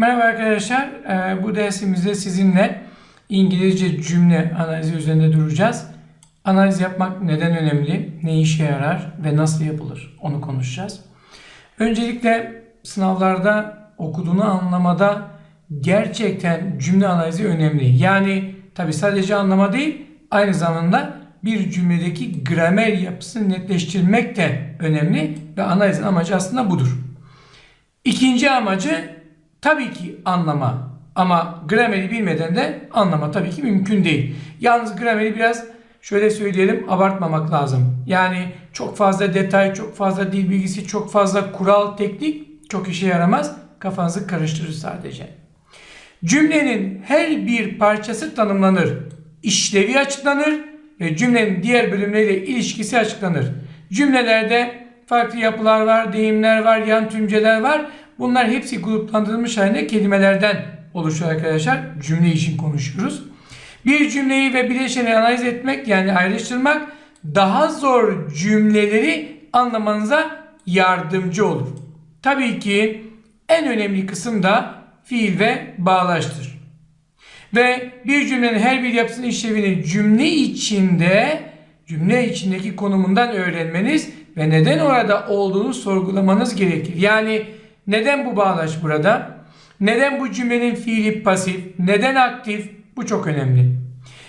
Merhaba arkadaşlar. Ee, Bu dersimizde sizinle İngilizce cümle analizi üzerinde duracağız. Analiz yapmak neden önemli, ne işe yarar ve nasıl yapılır onu konuşacağız. Öncelikle sınavlarda okuduğunu anlamada gerçekten cümle analizi önemli. Yani tabi sadece anlama değil, aynı zamanda bir cümledeki gramer yapısını netleştirmek de önemli ve analizin amacı aslında budur. İkinci amacı tabii ki anlama. Ama grameri bilmeden de anlama tabii ki mümkün değil. Yalnız grameri biraz şöyle söyleyelim abartmamak lazım. Yani çok fazla detay, çok fazla dil bilgisi, çok fazla kural, teknik çok işe yaramaz. Kafanızı karıştırır sadece. Cümlenin her bir parçası tanımlanır. İşlevi açıklanır ve cümlenin diğer bölümleriyle ilişkisi açıklanır. Cümlelerde farklı yapılar var, deyimler var, yan tümceler var. Bunlar hepsi gruplandırılmış halinde kelimelerden oluşuyor arkadaşlar. Cümle için konuşuyoruz. Bir cümleyi ve bileşeni analiz etmek yani ayrıştırmak daha zor cümleleri anlamanıza yardımcı olur. Tabii ki en önemli kısım da fiil ve bağlaçtır. Ve bir cümlenin her bir yapısının işlevini cümle içinde cümle içindeki konumundan öğrenmeniz ve neden orada olduğunu sorgulamanız gerekir. Yani neden bu bağlaç burada? Neden bu cümlenin fiili pasif? Neden aktif? Bu çok önemli.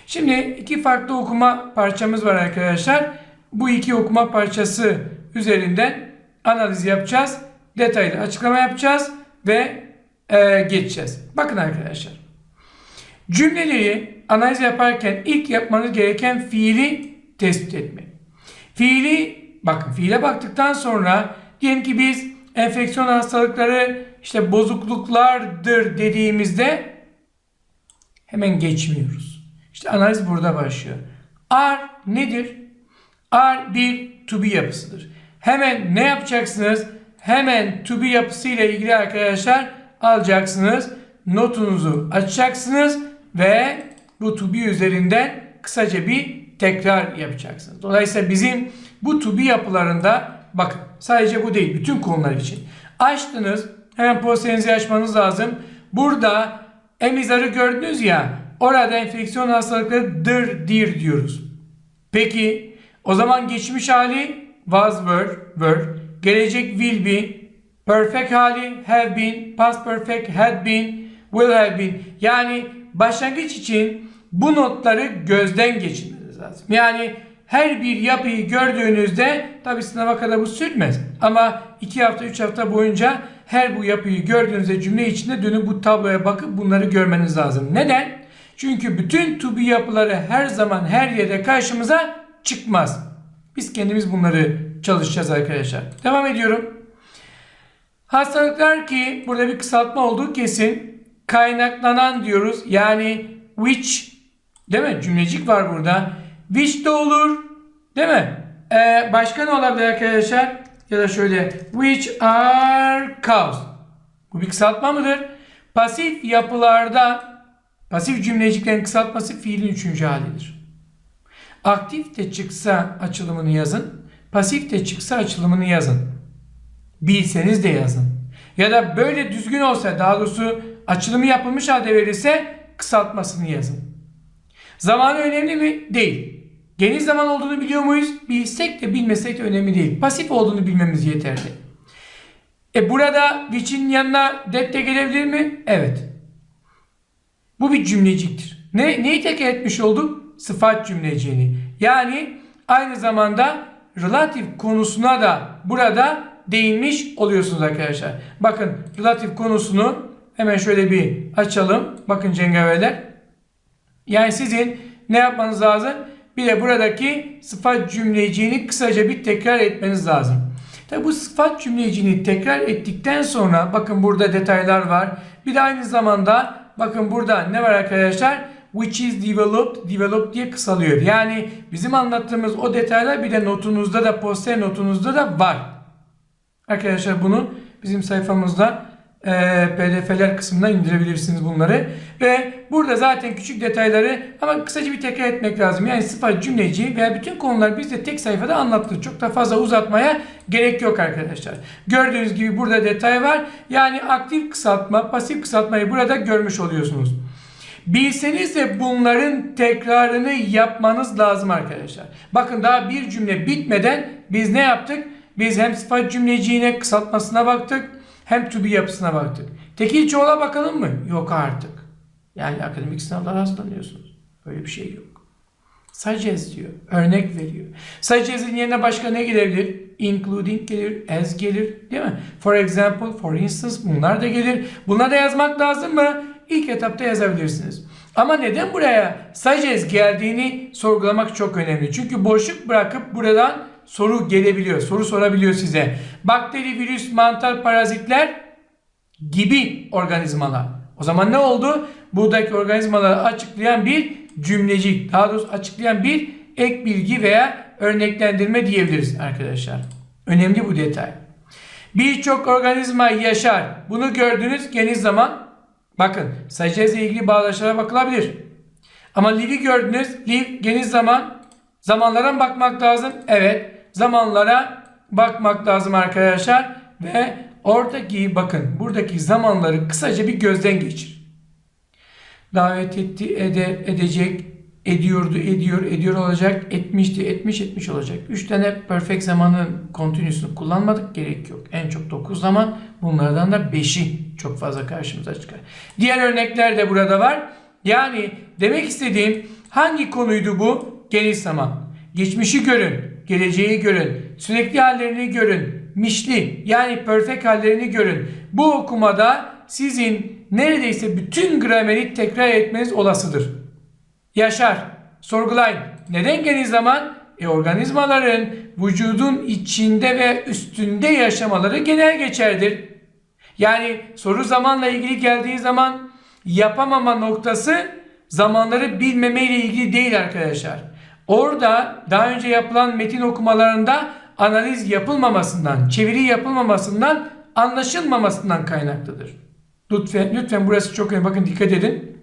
Şimdi iki farklı okuma parçamız var arkadaşlar. Bu iki okuma parçası üzerinden analiz yapacağız. Detaylı açıklama yapacağız ve e, geçeceğiz. Bakın arkadaşlar. Cümleleri analiz yaparken ilk yapmanız gereken fiili tespit etmek. Fiili bakın fiile baktıktan sonra diyelim ki biz enfeksiyon hastalıkları işte bozukluklardır dediğimizde hemen geçmiyoruz. İşte analiz burada başlıyor. Are nedir? Are bir to yapısıdır. Hemen ne yapacaksınız? Hemen to be yapısıyla ilgili arkadaşlar alacaksınız. Notunuzu açacaksınız ve bu to üzerinden kısaca bir tekrar yapacaksınız. Dolayısıyla bizim bu to yapılarında bakın sadece bu değil bütün konular için. Açtınız hemen posterinizi açmanız lazım. Burada emizarı gördünüz ya orada enfeksiyon hastalıkları dir diyoruz. Peki o zaman geçmiş hali was were, were. Gelecek will be. Perfect hali have been. Past perfect had been. Will have been. Yani başlangıç için bu notları gözden geçirmeniz lazım. Yani her bir yapıyı gördüğünüzde tabi sınava kadar bu sürmez. Ama 2 hafta 3 hafta boyunca her bu yapıyı gördüğünüzde cümle içinde dönüp bu tabloya bakıp bunları görmeniz lazım. Neden? Çünkü bütün to yapıları her zaman her yerde karşımıza çıkmaz. Biz kendimiz bunları çalışacağız arkadaşlar. Devam ediyorum. Hastalıklar ki burada bir kısaltma olduğu kesin. Kaynaklanan diyoruz. Yani which değil mi? Cümlecik var burada. Which de olur. Değil mi? Ee, başka ne olabilir arkadaşlar? Ya da şöyle which are caused. Bu bir kısaltma mıdır? Pasif yapılarda pasif cümleciklerin kısaltması fiilin üçüncü halidir. Aktif de çıksa açılımını yazın. Pasif de çıksa açılımını yazın. Bilseniz de yazın. Ya da böyle düzgün olsa daha doğrusu açılımı yapılmış halde verirse kısaltmasını yazın. Zamanı önemli mi? Değil. Geniş zaman olduğunu biliyor muyuz? Bilsek de bilmesek de önemli değil. Pasif olduğunu bilmemiz yeterli. E burada which'in yanına that de gelebilir mi? Evet. Bu bir cümleciktir. Ne, neyi tekrar etmiş olduk? Sıfat cümleciğini. Yani aynı zamanda relatif konusuna da burada değinmiş oluyorsunuz arkadaşlar. Bakın relatif konusunu hemen şöyle bir açalım. Bakın cengaverler. Yani sizin ne yapmanız lazım? Bir de buradaki sıfat cümleciğini kısaca bir tekrar etmeniz lazım. Tabi bu sıfat cümleciğini tekrar ettikten sonra bakın burada detaylar var. Bir de aynı zamanda bakın burada ne var arkadaşlar? Which is developed, developed diye kısalıyor. Yani bizim anlattığımız o detaylar bir de notunuzda da poster notunuzda da var. Arkadaşlar bunu bizim sayfamızda e, pdf'ler kısmından indirebilirsiniz bunları. Ve burada zaten küçük detayları ama kısaca bir tekrar etmek lazım. Yani sıfat cümleci veya bütün konular bizde tek sayfada anlatılır. Çok da fazla uzatmaya gerek yok arkadaşlar. Gördüğünüz gibi burada detay var. Yani aktif kısaltma, pasif kısaltmayı burada görmüş oluyorsunuz. Bilseniz de bunların tekrarını yapmanız lazım arkadaşlar. Bakın daha bir cümle bitmeden biz ne yaptık? Biz hem sıfat cümleciğine kısaltmasına baktık hem to yapısına baktık. Tekil çoğula bakalım mı? Yok artık. Yani akademik sınavlara hazırlanıyorsunuz. Böyle bir şey yok. Suggest diyor. Örnek veriyor. Suggest'in yerine başka ne gelebilir? Including gelir, as gelir. Değil mi? For example, for instance bunlar da gelir. Bunları da yazmak lazım mı? İlk etapta yazabilirsiniz. Ama neden buraya suggest geldiğini sorgulamak çok önemli. Çünkü boşluk bırakıp buradan soru gelebiliyor. Soru sorabiliyor size. Bakteri, virüs, mantar, parazitler gibi organizmalar. O zaman ne oldu? Buradaki organizmaları açıklayan bir cümlecik, daha doğrusu açıklayan bir ek bilgi veya örneklendirme diyebiliriz arkadaşlar. Önemli bu detay. Birçok organizma yaşar. Bunu gördünüz geniş zaman. Bakın sajezle ilgili bağdaşlara bakılabilir. Ama liv'i gördünüz. Liv geniş zaman. Zamanlara bakmak lazım? Evet. Zamanlara bakmak lazım arkadaşlar. Ve oradaki bakın buradaki zamanları kısaca bir gözden geçir. Davet etti, ede, edecek, ediyordu, ediyor, ediyor olacak, etmişti, etmiş, etmiş olacak. 3 tane perfect zamanın kontinüsünü kullanmadık. Gerek yok. En çok 9 zaman. Bunlardan da 5'i çok fazla karşımıza çıkar. Diğer örnekler de burada var. Yani demek istediğim hangi konuydu bu? Geniş zaman. Geçmişi görün, geleceği görün, sürekli hallerini görün, mişli yani perfect hallerini görün. Bu okumada sizin neredeyse bütün grameri tekrar etmeniz olasıdır. Yaşar. Sorgulayın. Neden geniş zaman? E organizmaların vücudun içinde ve üstünde yaşamaları genel geçerdir. Yani soru zamanla ilgili geldiği zaman yapamama noktası zamanları bilmeme ile ilgili değil arkadaşlar. Orada daha önce yapılan metin okumalarında analiz yapılmamasından, çeviri yapılmamasından, anlaşılmamasından kaynaklıdır. Lütfen, lütfen burası çok önemli. Bakın dikkat edin.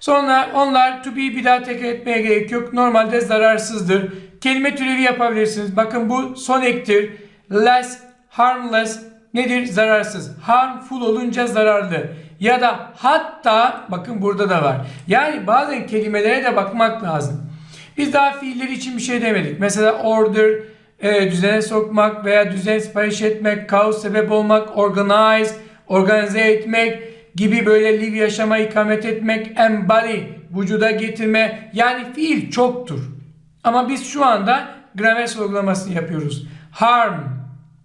Sonra onlar to be bir daha tekrar etmeye gerek yok. Normalde zararsızdır. Kelime türevi yapabilirsiniz. Bakın bu son ektir. Less, harmless nedir? Zararsız. Harmful olunca zararlı. Ya da hatta bakın burada da var. Yani bazen kelimelere de bakmak lazım. Biz daha fiiller için bir şey demedik. Mesela order, e, düzene sokmak veya düzen sipariş etmek, kaos sebep olmak, organize, organize etmek gibi böyle live yaşama ikamet etmek, embody, vücuda getirme yani fiil çoktur. Ama biz şu anda gramer sorgulamasını yapıyoruz. Harm,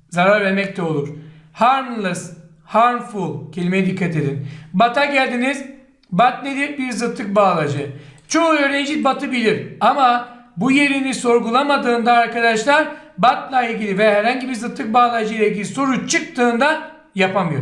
zarar vermek de olur. Harmless, harmful, kelimeye dikkat edin. Bat'a geldiniz, bat nedir? Bir zıttık bağlacı. Çoğu öğrenci batı bilir ama bu yerini sorgulamadığında arkadaşlar batla ilgili ve herhangi bir zıttık bağlacı ile ilgili soru çıktığında yapamıyor.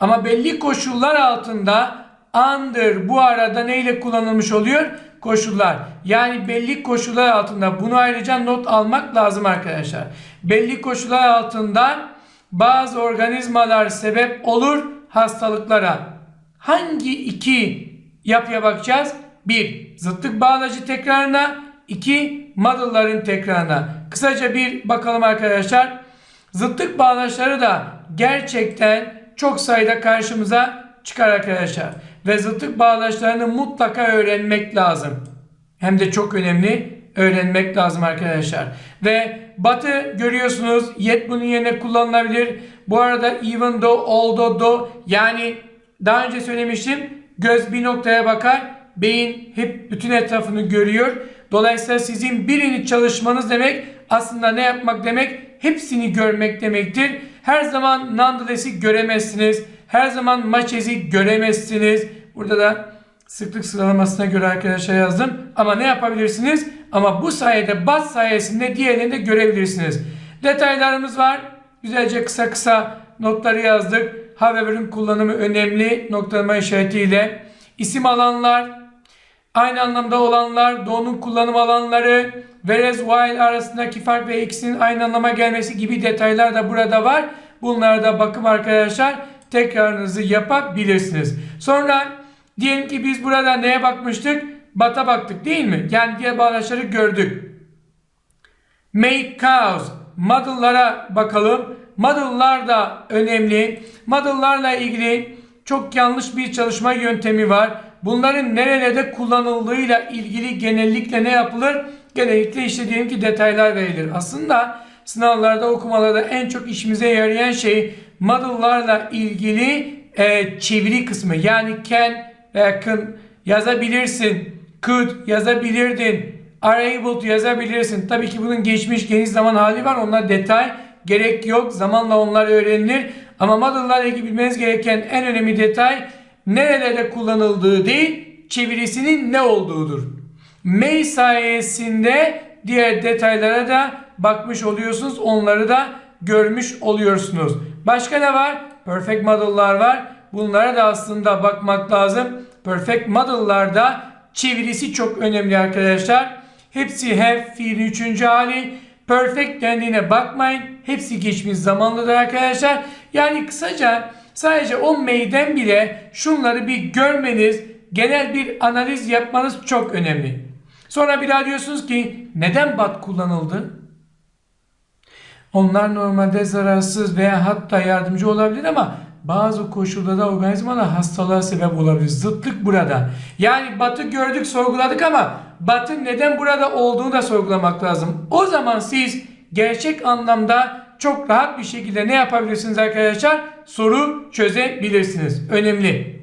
Ama belli koşullar altında under bu arada neyle kullanılmış oluyor? Koşullar. Yani belli koşullar altında bunu ayrıca not almak lazım arkadaşlar. Belli koşullar altında bazı organizmalar sebep olur hastalıklara. Hangi iki yapıya bakacağız? Bir, zıttık bağlacı tekrarına. iki model'ların tekrarına. Kısaca bir bakalım arkadaşlar. Zıttık bağlaçları da gerçekten çok sayıda karşımıza çıkar arkadaşlar. Ve zıttık bağlaçlarını mutlaka öğrenmek lazım. Hem de çok önemli öğrenmek lazım arkadaşlar. Ve batı görüyorsunuz yet bunun yerine kullanılabilir. Bu arada even though, although, though yani daha önce söylemiştim göz bir noktaya bakar beyin hep bütün etrafını görüyor. Dolayısıyla sizin birini çalışmanız demek aslında ne yapmak demek? Hepsini görmek demektir. Her zaman nonetheless'i göremezsiniz. Her zaman maçezi göremezsiniz. Burada da sıklık sıralamasına göre arkadaşlar yazdım. Ama ne yapabilirsiniz? Ama bu sayede bas sayesinde diğerini de görebilirsiniz. Detaylarımız var. Güzelce kısa kısa notları yazdık. However'ın kullanımı önemli noktalama işaretiyle. İsim alanlar, aynı anlamda olanlar, doğunun kullanım alanları, whereas while arasındaki fark ve ikisinin aynı anlama gelmesi gibi detaylar da burada var. Bunlara da bakım arkadaşlar tekrarınızı yapabilirsiniz. Sonra diyelim ki biz burada neye bakmıştık? Bata baktık değil mi? Yani diğer bağlaçları gördük. Make cows. Muddle'lara bakalım. Muddle'lar da önemli. Muddle'larla ilgili çok yanlış bir çalışma yöntemi var. Bunların nerelerde kullanıldığıyla ilgili genellikle ne yapılır? Genellikle işte diyelim ki detaylar verilir. Aslında sınavlarda okumalarda en çok işimize yarayan şey muddle'larla ilgili e, çeviri kısmı. Yani can can yazabilirsin. Could yazabilirdin. Are able to yazabilirsin. Tabii ki bunun geçmiş geniş zaman hali var. Onlar detay gerek yok. Zamanla onlar öğrenilir. Ama model'larla ilgili bilmeniz gereken en önemli detay nerelerde kullanıldığı değil, çevirisinin ne olduğudur. May sayesinde diğer detaylara da bakmış oluyorsunuz. Onları da görmüş oluyorsunuz. Başka ne var? Perfect model'lar var. Bunlara da aslında bakmak lazım. Perfect model'larda çevirisi çok önemli arkadaşlar. Hepsi have fiilin üçüncü hali. Perfect dendiğine bakmayın. Hepsi geçmiş zamanlıdır arkadaşlar. Yani kısaca sadece o meyden bile şunları bir görmeniz, genel bir analiz yapmanız çok önemli. Sonra bir daha diyorsunuz ki neden bat kullanıldı? Onlar normalde zararsız veya hatta yardımcı olabilir ama bazı koşullarda organizmada hastalığa sebep olabilir. Zıtlık burada. Yani batı gördük, sorguladık ama batın neden burada olduğunu da sorgulamak lazım. O zaman siz gerçek anlamda çok rahat bir şekilde ne yapabilirsiniz arkadaşlar? Soru çözebilirsiniz. Önemli.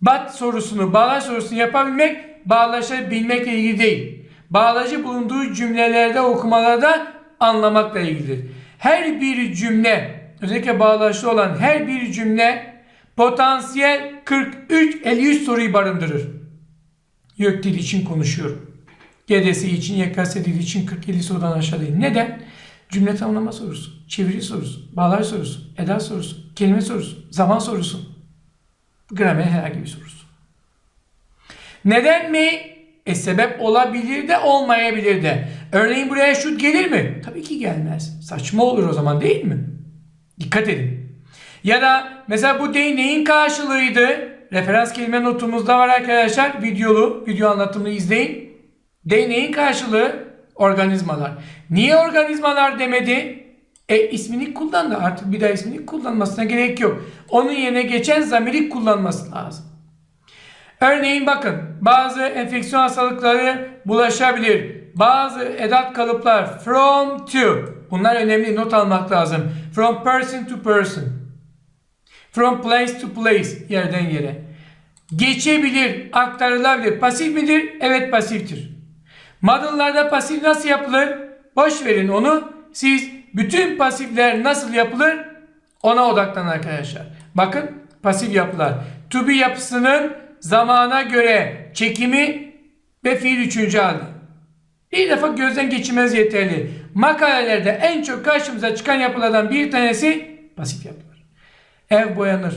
Bat sorusunu, bağlaç sorusunu yapabilmek bağlaşabilmekle ilgili değil. Bağlacı bulunduğu cümlelerde okumalarda anlamakla ilgilidir. Her bir cümle, özellikle bağlaçlı olan her bir cümle potansiyel 43-53 soruyu barındırır. YÖK dili için konuşuyorum. GDS için, YKS dili için 40-50 sorudan aşağı değil. Neden? Cümle tamamlama sorusu, çeviri sorusu, bağlaç sorusu, eda sorusu, kelime sorusu, zaman sorusu, gramer herhangi bir sorusu. Neden mi? E sebep olabilir de olmayabilir de. Örneğin buraya şut gelir mi? Tabii ki gelmez. Saçma olur o zaman değil mi? Dikkat edin. Ya da mesela bu dey neyin karşılığıydı? Referans kelime notumuzda var arkadaşlar. Videolu, video anlatımını izleyin. Dey karşılığı? Organizmalar. Niye organizmalar demedi? E ismini kullandı. Artık bir daha ismini kullanmasına gerek yok. Onun yerine geçen zamiri kullanması lazım. Örneğin bakın bazı enfeksiyon hastalıkları bulaşabilir. Bazı edat kalıplar from to bunlar önemli not almak lazım. From person to person. From place to place yerden yere. Geçebilir, aktarılabilir. Pasif midir? Evet pasiftir. Model'larda pasif nasıl yapılır? Boş verin onu. Siz bütün pasifler nasıl yapılır? Ona odaklanın arkadaşlar. Bakın pasif yapılar. To be yapısının zamana göre çekimi ve fiil üçüncü halde. Bir defa gözden geçirmeniz yeterli. Makalelerde en çok karşımıza çıkan yapılardan bir tanesi pasif yapılar. Ev boyanır,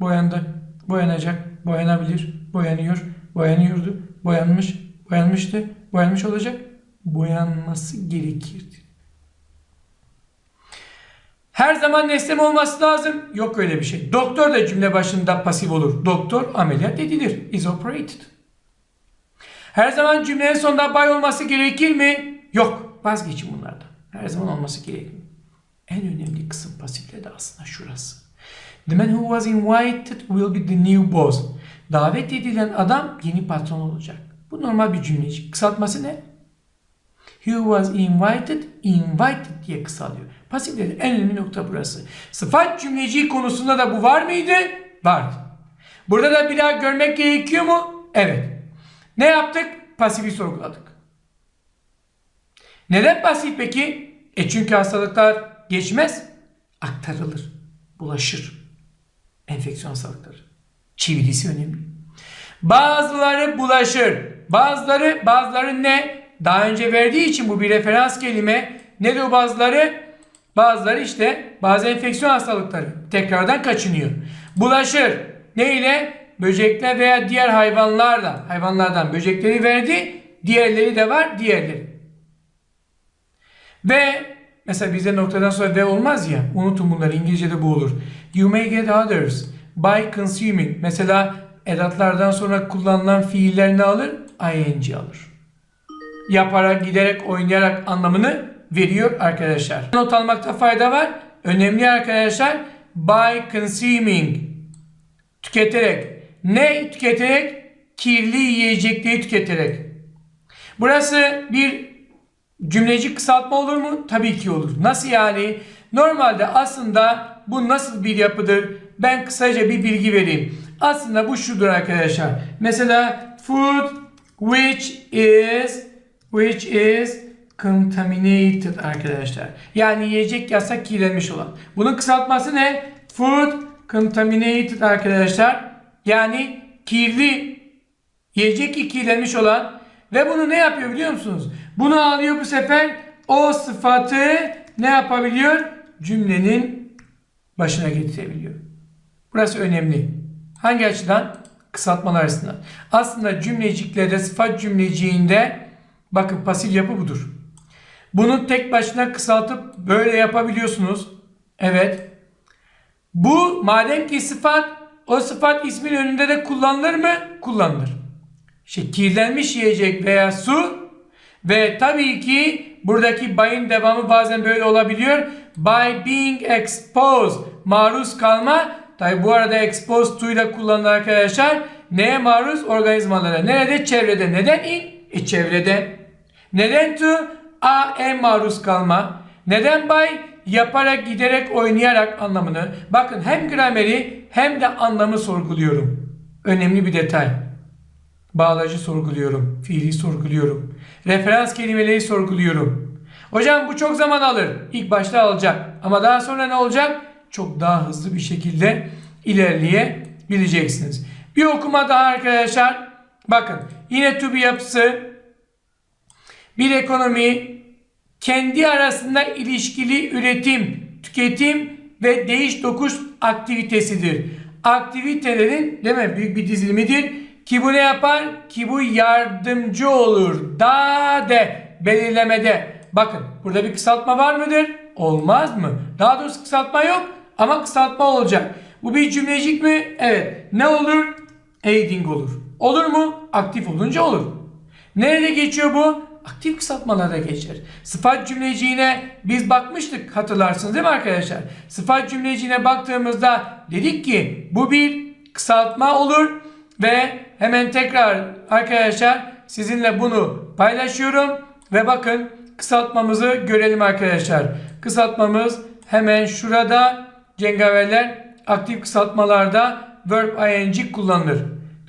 boyandı, boyanacak, boyanabilir, boyanıyor, boyanıyordu, boyanmış, boyanmıştı, boyanmış olacak, boyanması gerekirdi. Her zaman nesnem olması lazım. Yok öyle bir şey. Doktor da cümle başında pasif olur. Doktor ameliyat edilir. Is operated. Her zaman cümlenin sonunda bay olması gerekir mi? Yok. Vazgeçin bunlardan. Her zaman olması gerekir. En önemli kısım pasiflerde aslında şurası. The man who was invited will be the new boss. Davet edilen adam yeni patron olacak. Bu normal bir cümlecik. Kısaltması ne? He was invited, invited diye kısalıyor. Pasiflerin en önemli nokta burası. Sıfat cümleciği konusunda da bu var mıydı? Vardı. Burada da bir daha görmek gerekiyor mu? Evet. Ne yaptık? Pasifi sorguladık. Neden pasif peki? E çünkü hastalıklar geçmez, aktarılır, bulaşır. Enfeksiyon hastalıkları. Çivilisi önemli. Bazıları bulaşır. Bazıları, bazıları ne? Daha önce verdiği için bu bir referans kelime. Ne diyor bazıları? Bazıları işte bazı enfeksiyon hastalıkları tekrardan kaçınıyor. Bulaşır. Ne ile? Böcekler veya diğer hayvanlarla. Hayvanlardan böcekleri verdi. Diğerleri de var. Diğerleri. Ve Mesela bizde noktadan sonra ve olmaz ya. Unutun bunları. İngilizce'de bu olur. You may get others by consuming. Mesela edatlardan sonra kullanılan fiiller ne alır? ing alır. Yaparak, giderek, oynayarak anlamını veriyor arkadaşlar. Not almakta fayda var. Önemli arkadaşlar. By consuming. Tüketerek. Ne tüketerek? Kirli yiyecekleri tüketerek. Burası bir cümlecik kısaltma olur mu? Tabii ki olur. Nasıl yani? Normalde aslında bu nasıl bir yapıdır? Ben kısaca bir bilgi vereyim. Aslında bu şudur arkadaşlar. Mesela food which is which is contaminated arkadaşlar. Yani yiyecek yasak kirlenmiş olan. Bunun kısaltması ne? Food contaminated arkadaşlar. Yani kirli yiyecek ki kirlenmiş olan ve bunu ne yapıyor biliyor musunuz? Bunu alıyor bu sefer o sıfatı ne yapabiliyor? Cümlenin başına getirebiliyor. Burası önemli. Hangi açıdan? Kısaltmalar açısından. Aslında cümleciklerde sıfat cümleciğinde bakın pasif yapı budur. Bunu tek başına kısaltıp böyle yapabiliyorsunuz. Evet. Bu madem ki sıfat o sıfat ismin önünde de kullanılır mı? Kullanılır. İşte kirlenmiş yiyecek veya su ve tabii ki buradaki by'in devamı bazen böyle olabiliyor. By being exposed maruz kalma. Tabi bu arada exposed to ile kullanılır arkadaşlar. Neye maruz? Organizmalara. Nerede? Çevrede. Neden in? E çevrede. Neden to? A, e maruz kalma. Neden by? Yaparak, giderek, oynayarak anlamını. Bakın hem grameri hem de anlamı sorguluyorum. Önemli bir detay. Bağlacı sorguluyorum. Fiili sorguluyorum. Referans kelimeleri sorguluyorum. Hocam bu çok zaman alır. İlk başta alacak. Ama daha sonra ne olacak? Çok daha hızlı bir şekilde ilerleyebileceksiniz. Bir okuma daha arkadaşlar. Bakın yine to be yapısı bir ekonomi kendi arasında ilişkili üretim, tüketim ve değiş dokuş aktivitesidir. Aktivitelerin değil mi? Büyük bir dizilimidir. Ki bu ne yapar? Ki bu yardımcı olur. Da de belirlemede. Bakın burada bir kısaltma var mıdır? Olmaz mı? Daha doğrusu kısaltma yok ama kısaltma olacak. Bu bir cümlecik mi? Evet. Ne olur? Aiding olur. Olur mu? Aktif olunca olur. Nerede geçiyor bu? Aktif kısaltmalarda geçer. Sıfat cümleciğine biz bakmıştık hatırlarsınız değil mi arkadaşlar? Sıfat cümleciğine baktığımızda dedik ki bu bir kısaltma olur ve hemen tekrar arkadaşlar sizinle bunu paylaşıyorum ve bakın kısaltmamızı görelim arkadaşlar. Kısaltmamız hemen şurada cengaverler aktif kısaltmalarda verb ing kullanılır.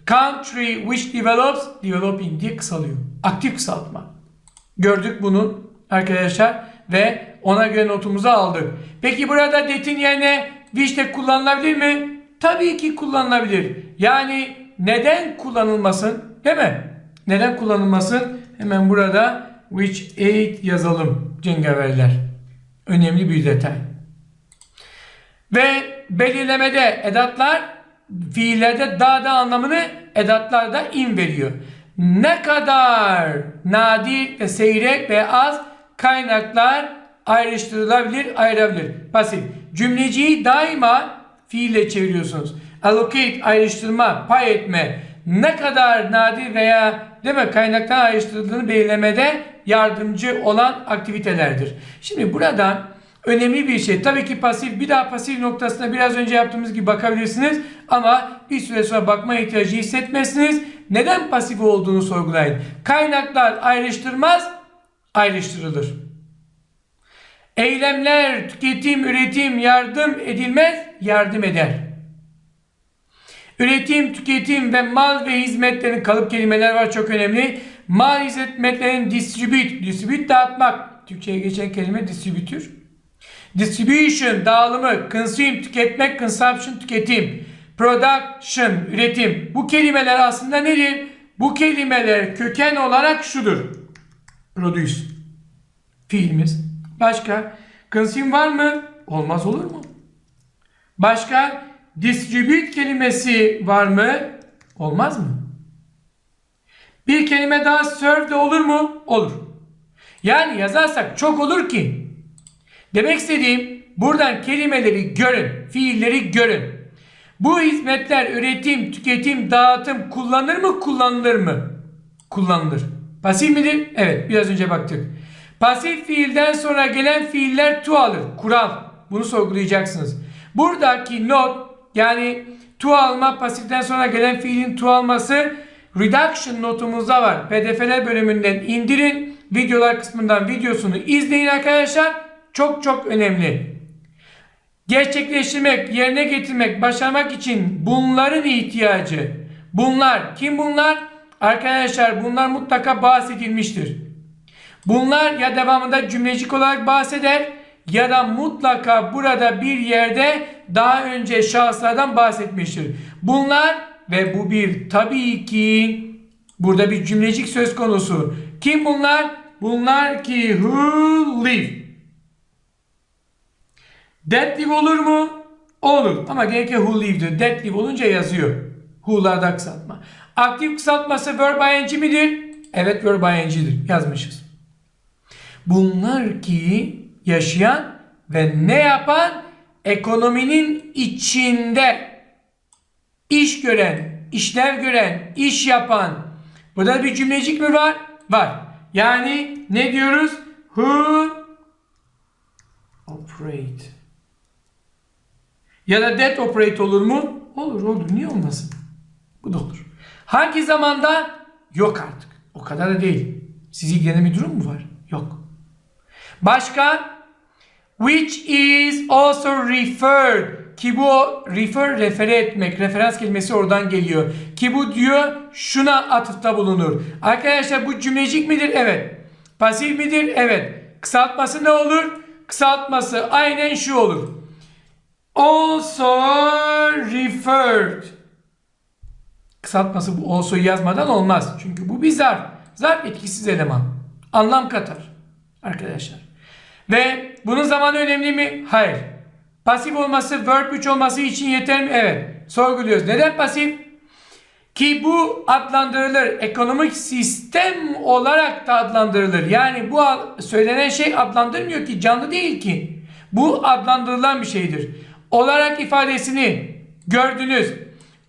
Country which develops, developing diye kısalıyor. Aktif kısaltma. Gördük bunu arkadaşlar ve ona göre notumuzu aldık. Peki burada that'in yerine de kullanılabilir mi? Tabii ki kullanılabilir. Yani neden kullanılmasın? Değil mi? Neden kullanılmasın? Hemen burada which aid yazalım cengaverler. Önemli bir detay. Ve belirlemede edatlar fiillerde daha da anlamını edatlarda in veriyor. Ne kadar nadir ve seyrek ve az kaynaklar ayrıştırılabilir, ayırabilir. Pasif. Cümleciyi daima fiille çeviriyorsunuz. Allocate, ayrıştırma, pay etme. Ne kadar nadir veya değil mi kaynaktan ayrıştırıldığını belirlemede yardımcı olan aktivitelerdir. Şimdi burada önemli bir şey. Tabii ki pasif bir daha pasif noktasına biraz önce yaptığımız gibi bakabilirsiniz. Ama bir süre sonra bakma ihtiyacı hissetmezsiniz. Neden pasif olduğunu sorgulayın. Kaynaklar ayrıştırmaz, ayrıştırılır. Eylemler, tüketim, üretim, yardım edilmez, yardım eder. Üretim, tüketim ve mal ve hizmetlerin kalıp kelimeler var çok önemli. Mal hizmetlerin distribute, distribute dağıtmak. Türkçe'ye geçen kelime distribütür. Distribution, dağılımı, consume, tüketmek, consumption, tüketim. Production, üretim. Bu kelimeler aslında nedir? Bu kelimeler köken olarak şudur. Produce. Fiilimiz. Başka? Consume var mı? Olmaz olur mu? Başka? Distribute kelimesi var mı? Olmaz mı? Bir kelime daha serve de olur mu? Olur. Yani yazarsak çok olur ki Demek istediğim buradan kelimeleri görün, fiilleri görün. Bu hizmetler üretim, tüketim, dağıtım kullanır mı, kullanılır mı? Kullanılır. Pasif midir? Evet, biraz önce baktık. Pasif fiilden sonra gelen fiiller tu alır. Kural. Bunu sorgulayacaksınız. Buradaki not yani tu alma pasiften sonra gelen fiilin tu alması reduction notumuzda var. PDF'ler bölümünden indirin. Videolar kısmından videosunu izleyin arkadaşlar. Çok çok önemli. Gerçekleştirmek, yerine getirmek, başarmak için bunların ihtiyacı. Bunlar kim bunlar? Arkadaşlar bunlar mutlaka bahsedilmiştir. Bunlar ya devamında cümlecik olarak bahseder ya da mutlaka burada bir yerde daha önce şahıslardan bahsetmiştir. Bunlar ve bu bir tabii ki burada bir cümlecik söz konusu. Kim bunlar? Bunlar ki who live. That live olur mu? Olur. Ama genellikle who live diyor. That live olunca yazıyor. Who'larda kısaltma. Aktif kısaltması verb ing midir? Evet verb ing'dir. Yazmışız. Bunlar ki yaşayan ve ne yapan ekonominin içinde iş gören, işlev gören, iş yapan. Burada bir cümlecik mi var? Var. Yani ne diyoruz? Who operate. Ya da that operate olur mu? Olur olur. Niye olmasın? Bu da olur. Hangi zamanda? Yok artık. O kadar da değil. Sizi ilgilenen bir durum mu var? Yok. Başka? Which is also referred. Ki bu refer, refere etmek. Referans kelimesi oradan geliyor. Ki bu diyor şuna atıfta bulunur. Arkadaşlar bu cümlecik midir? Evet. Pasif midir? Evet. Kısaltması ne olur? Kısaltması aynen şu olur. Also referred. Kısaltması bu also'yu yazmadan olmaz. Çünkü bu bir zarf. Zarf etkisiz eleman. Anlam katar. Arkadaşlar. Ve bunun zamanı önemli mi? Hayır. Pasif olması, verb 3 olması için yeter mi? Evet. Sorguluyoruz. Neden pasif? Ki bu adlandırılır. Ekonomik sistem olarak da adlandırılır. Yani bu söylenen şey adlandırmıyor ki. Canlı değil ki. Bu adlandırılan bir şeydir. Olarak ifadesini gördünüz.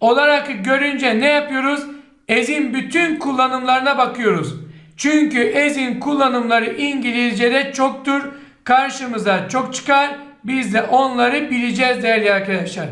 Olarak görünce ne yapıyoruz? Ezin bütün kullanımlarına bakıyoruz. Çünkü ezin kullanımları İngilizce'de çoktur. Karşımıza çok çıkar. Biz de onları bileceğiz değerli arkadaşlar.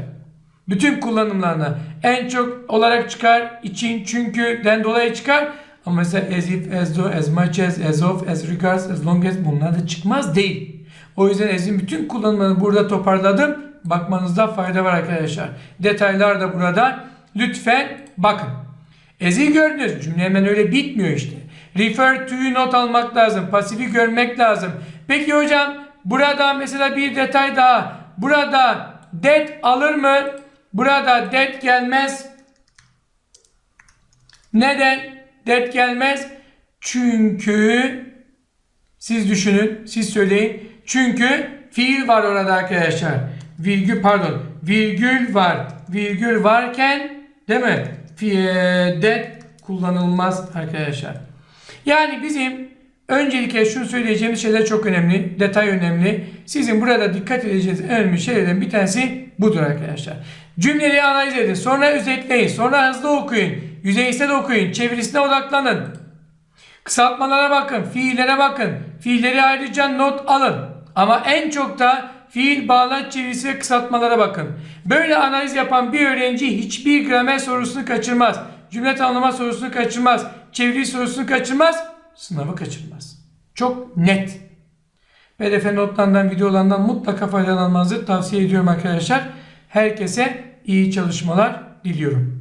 Bütün kullanımlarına en çok olarak çıkar. için çünküden dolayı çıkar. Ama mesela as if, as though, as much as, as of, as regards, as long as bunlar da çıkmaz değil. O yüzden as'in bütün kullanımlarını burada toparladım. Bakmanızda fayda var arkadaşlar. Detaylar da burada. Lütfen bakın. As'i gördünüz. Cümle hemen öyle bitmiyor işte. Refer to'yu not almak lazım. Pasifi görmek lazım. Peki hocam burada mesela bir detay daha. Burada that alır mı? Burada that gelmez. Neden that gelmez? Çünkü siz düşünün, siz söyleyin. Çünkü fiil var orada arkadaşlar. Virgül pardon, virgül var. Virgül varken değil mi? That kullanılmaz arkadaşlar. Yani bizim öncelikle şunu söyleyeceğimiz şeyler çok önemli. Detay önemli. Sizin burada dikkat edeceğiniz en önemli şeylerden bir tanesi budur arkadaşlar. Cümleleri analiz edin. Sonra özetleyin. Sonra hızlı okuyun. Yüzeysel okuyun. Çevirisine odaklanın. Kısaltmalara bakın. Fiillere bakın. Fiilleri ayrıca not alın. Ama en çok da fiil bağlaç çevirisi ve kısaltmalara bakın. Böyle analiz yapan bir öğrenci hiçbir gramer sorusunu kaçırmaz. Cümle tanımlama sorusunu kaçırmaz. Çeviri sorusunu kaçırmaz. Sınavı kaçırmaz. Çok net. PDF notlarından, videolarından mutlaka faydalanmanızı tavsiye ediyorum arkadaşlar. Herkese iyi çalışmalar diliyorum.